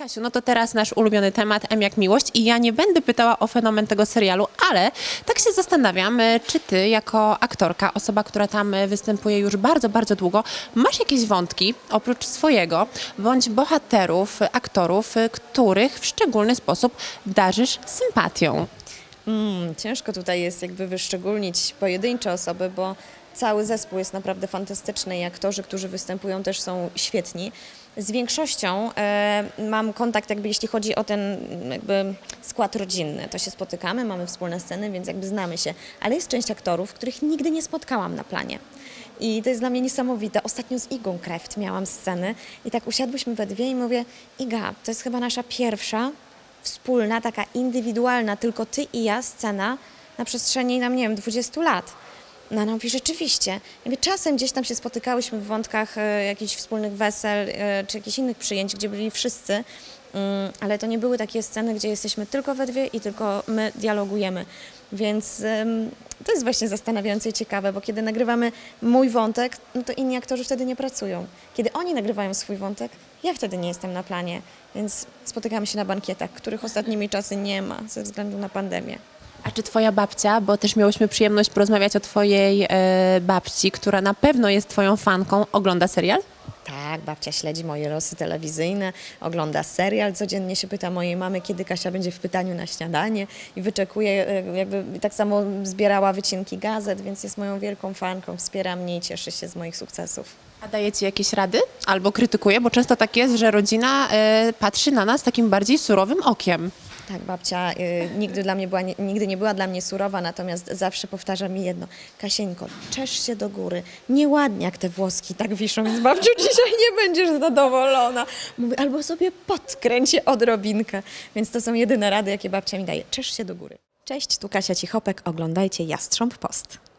Kasiu, no to teraz nasz ulubiony temat, M jak miłość i ja nie będę pytała o fenomen tego serialu, ale tak się zastanawiam, e, czy ty jako aktorka, osoba, która tam e, występuje już bardzo, bardzo długo, masz jakieś wątki oprócz swojego, bądź bohaterów, aktorów, e, których w szczególny sposób darzysz sympatią? Mm, ciężko tutaj jest jakby wyszczególnić pojedyncze osoby, bo cały zespół jest naprawdę fantastyczny i aktorzy, którzy występują też są świetni. Z większością e, mam kontakt jakby jeśli chodzi o ten mm, jakby skład rodzinny. To się spotykamy, mamy wspólne sceny, więc jakby znamy się. Ale jest część aktorów, których nigdy nie spotkałam na planie. I to jest dla mnie niesamowite. Ostatnio z Igą Kreft miałam sceny i tak usiadłyśmy we dwie i mówię, Iga, to jest chyba nasza pierwsza wspólna, taka indywidualna, tylko ty i ja scena na przestrzeni, nam nie wiem, 20 lat. No ona mówi, rzeczywiście. Ja mówię, czasem gdzieś tam się spotykałyśmy w wątkach e, jakichś wspólnych wesel e, czy jakichś innych przyjęć, gdzie byli wszyscy, ale to nie były takie sceny, gdzie jesteśmy tylko we dwie i tylko my dialogujemy. Więc to jest właśnie zastanawiające i ciekawe, bo kiedy nagrywamy mój wątek, no to inni aktorzy wtedy nie pracują. Kiedy oni nagrywają swój wątek, ja wtedy nie jestem na planie, więc spotykamy się na bankietach, których ostatnimi czasy nie ma ze względu na pandemię. A czy twoja babcia, bo też miałyśmy przyjemność porozmawiać o twojej e, babci, która na pewno jest twoją fanką, ogląda serial? Tak, babcia śledzi moje losy telewizyjne, ogląda serial, codziennie się pyta mojej mamy, kiedy Kasia będzie w pytaniu na śniadanie i wyczekuje, e, jakby tak samo zbierała wycinki gazet, więc jest moją wielką fanką, wspiera mnie i cieszy się z moich sukcesów. A daje ci jakieś rady? Albo krytykuje? Bo często tak jest, że rodzina e, patrzy na nas takim bardziej surowym okiem. Tak, babcia y, nigdy, dla mnie była, nie, nigdy nie była dla mnie surowa, natomiast zawsze powtarza mi jedno. Kasieńko, czesz się do góry. Nieładnie jak te włoski tak wiszą, więc babciu dzisiaj nie będziesz zadowolona. Mówi, albo sobie podkręć odrobinkę. Więc to są jedyne rady, jakie babcia mi daje. Czesz się do góry. Cześć, tu Kasia Cichopek, oglądajcie Jastrząb Post.